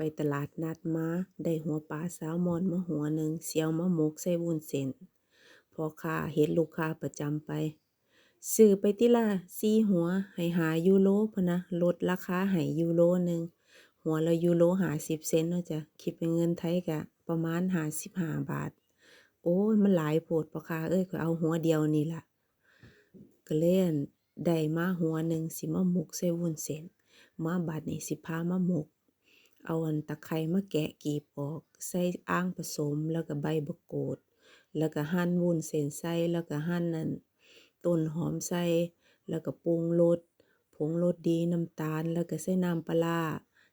ไปตลาดนัดมา ได้หัวปลาแซลมอนมาหัวหนึ่งเสิเอามาหมกใส่วุ้นเส้นพอค้าเห็นลูกค้าประจำไปซื้อไปติละสี่หัวให้หายูโรพะนะลดราคาให้ยูโรหนึ่งหัวละยูโรหาสิบเซนเนาะจ้ะคิดเป็นเงินไทยก็ประมาณหาสิบห้าบาท โอ้ยมันหลายโพดพอค้าเอ้ยข้อยเอาหัวเดียวนี่ละก็เล่นได้มาหัวหนึ่งสิมาหมกใส่วุ้นเส้นมาบัดนี้สิพามาหมก เอาอันตะไคร้มาแกะกีบออก ใส่อ่างผสมแล้วก็ใบบักกูดแล้วก็หั่นวุ้นเส้นใส่แล้วก็หั่นนั่นต้นหอมใส่แล้วก็ปรุงรสผงรสดีน้ำตาล แล้วก็ใส่น้ำปลา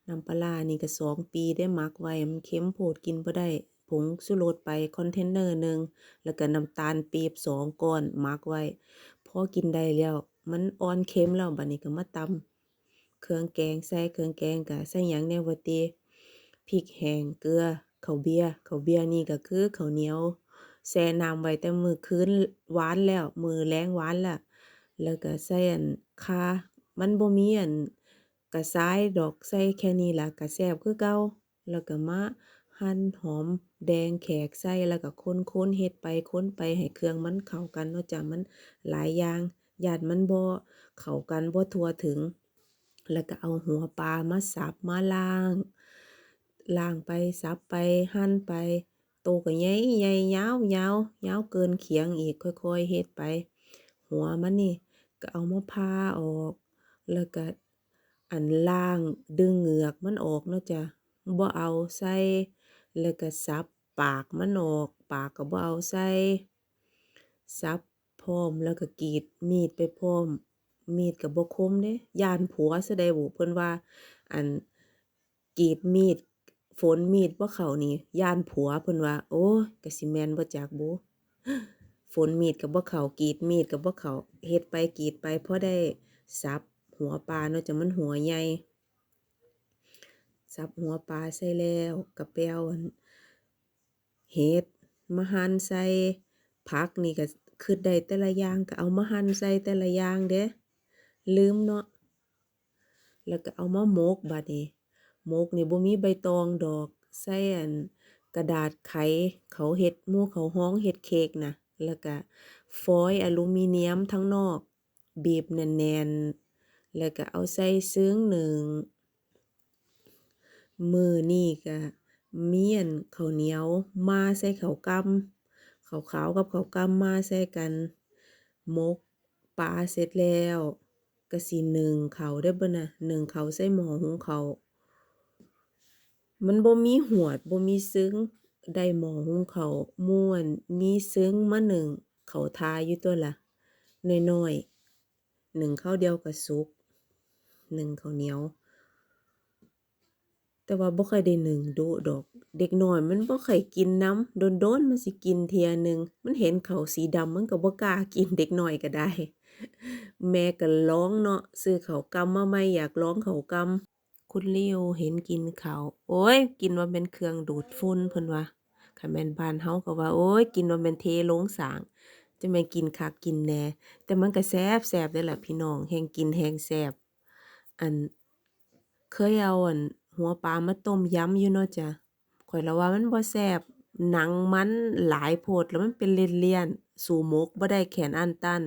น้ำปลานี่ก็สองปีได้หมักไว้มันเค็มโพดกินบ่ได้ผงชูรสไปคอนเทนเนอร์หนึ่งแล้วก็น้ำตาลปี๊บสองก้อนหมักไว้พอกินได้แล้ว มันอ่อนเค็มแล้วบัดนี้ก็มาตำ เครื่องแกง ใส่เครื่องแกงก็ใส่หยังแน่ว่ติพริกแห้งเกลือข้าวเบียร์ข้าวเบียร์นี่ก็คือข้าวเหนียวแช่น้ำไว้แต่มื้อคืนหวานแล้ว มื้อแลงหวานแล้วแล้วก็ใส่อันข่ามันบ่มีอันกระชายดอกใส่แค่นี้ล่ะก็แซ่บคือเก่าแล้วก็มาหั่นหอมแดงแขกใส่แล้วก็คนๆเฮ็ดไปค้นไปให้เครื่องมันเข้ากันเนาะจ้ะมันหลายอย่างยานมันบ่เข้ากันบ่ทั่วถึง แล้วก็เอาหัวปลามาสับมาล้างล้างไปสับไปหั่นไปโตก็ใหญ่ๆยาวๆยาวเกินเขียงอีกค่อยๆเฮ็ดไป หัวมันนี่ก็เอามาผ่าออก แล้วก็อันล้างดึงเหงือกมันออกเนาะจ้ะบ่เอาใส่แล้วก็สับปากมันออก ปากก็บ่เอาใส่สับพร้อมแล้วก็กรีดมีดไปพร้อม มีดก็บ่คมเดะย้านผัวซะได้บุเพิ่นว่า อันกรีดมีดฝนมีดบ่าเขานี่ยานผัวเพิ่นว่า โอ๊ยก็สิแมนบ่จักบุฝนมีดก็บ่เขากรีดมีดก็บ่เขาเฮ็ดไปกรีดไปเพอได้สับหัวปลาเนาะจะมันหัวใหญ่สับหัวปลาใส่แล้วก็ไปเอาอั่นเห็ดมาหั่นใส่ผักนี่ก็คิดได้แต่ละอย่างก็เอามาหั่นใส่แต่ละอย่างเดะ ลืมเนาะ แล้วก็เอามาหมกบัดนี้หมกนี่บ่มีใบตองดอก ใส่อันกระดาษไขเขาเฮ็ดมู่เขาฮ้องเฮ็ดเค้กนะแล้วก็ฟอยล์อลูมิเนียมทั้งนอก บีบแน่นๆ แล้วก็เอาใส่ซึ้งหนึ่ง มือนี้ก็มีอั่นข้าเหนียวมาใส่เขากำข้าวขาวกับเขากำมาใส่กันมกปลาเสร็จแล้ว ก็สินึ่งเขาวเด้บ่นน่ะนึ่งเขาใส่หม้อหุงข้ามันบ่มีหวดบ่มีซึ้งได้หม้อหุงข้าวหมู่อั่นมีซึ้งมานึ่งเขาทาอยู่ตัวละน้อยๆนึ่งข้าวเดียวก็สุกหนึ่งข้าวเหนียว แต่ว่าบ่เคยได้หนึ่งดูดอก เด็กน้อยมันบ่เคยกินน้ำโดนๆมันสิกินเทียหนึ่งมันเห็นเขาสีดำมันก็บ่กล้ากินเด็กน้อยก็ได้ แม่ก็ลองเนาะซื้อเขากำมาใหม่อยากลองเขากำคุณเลีโอเห็นกินเขาโอ๊ยกินว่าแม่นเครื่องดูดฝุ่นเพิ่นว่าคันแม่นบ้านเฮาก็ว่าโอ๊ยกินว่าแม่นเทลงสางจังแม่นกินคักกินแหน่แต่มันก็แซ่บๆเดะล่ะพี่น้องแฮ่งกินแฮ่งแซ่บอัน เคยเอาอันหัวปลามาต้มยำอยู่เนาะจ้ะข้อยละว่ามันบ่แซ่บหนังมันหลายโพดแล้วมันเป็นเลี่ยนๆ สู้หมกบ่ได้แขนอันตัน